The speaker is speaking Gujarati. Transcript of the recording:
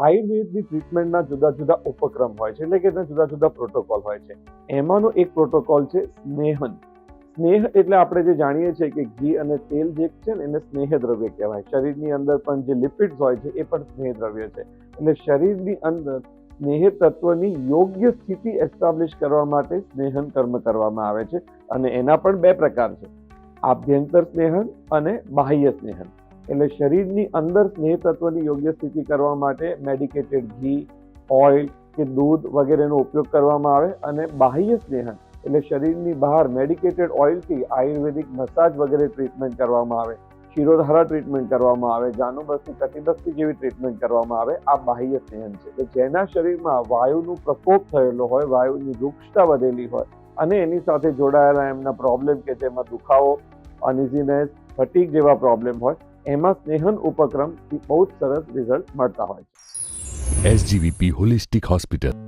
આયુર્વેદની ટ્રીટમેન્ટના જુદા જુદા ઉપક્રમ હોય છે, એટલે કે એના જુદા જુદા પ્રોટોકોલ હોય છે. એમાંનો એક પ્રોટોકોલ છે સ્નેહન. સ્નેહ એટલે આપણે જે જાણીએ છીએ કે ઘી અને તેલ જે છે ને, એને સ્નેહ દ્રવ્ય કહેવાય. શરીરની અંદર પણ જે લિપિડ્સ હોય છે, એ પણ સ્નેહ દ્રવ્ય છે. એટલે શરીરની અંદર સ્નેહ તત્વની યોગ્ય સ્થિતિ એસ્ટાબ્લિશ કરવા માટે સ્નેહન કર્મ કરવામાં આવે છે. અને એના પણ બે પ્રકાર છે. આભ્યંતર સ્નેહન અને બાહ્ય સ્નેહન. એટલે શરીરની અંદર સ્નેહ તત્વની યોગ્ય સ્થિતિ કરવા માટે મેડિકેટેડ ઘી ઓઇલ કે દૂધ વગેરેનો ઉપયોગ કરવામાં આવે અને બાહ્ય સ્નેહન એટલે શરીરની બહાર મેડિકેટેડ ઓઇલથી આયુર્વેદિક મસાજ વગેરે ટ્રીટમેન્ટ કરવામાં આવે. શિરોધારા ટ્રીટમેન્ટ કરવામાં આવે જાનુબસ્તી કટિબસ્તી જેવી ટ્રીટમેન્ટ કરવામાં આવે, આ બાહ્ય સ્નેહન છે. કે જેના શરીરમાં વાયુનું પ્રકોપ થયેલો હોય, વાયુની વૃક્ષતા વધેલી હોય અને એની સાથે જોડાયેલા એમના પ્રોબ્લેમ કે જેમાં દુખાવો અનઇઝીનેસ ફટીક જેવા પ્રોબ્લેમ હોય એમાં સ્નેહન ઉપક્રમ બહુ જ સરસ રિઝલ્ટ મળતા હોય છે. SGVP holistic hospital.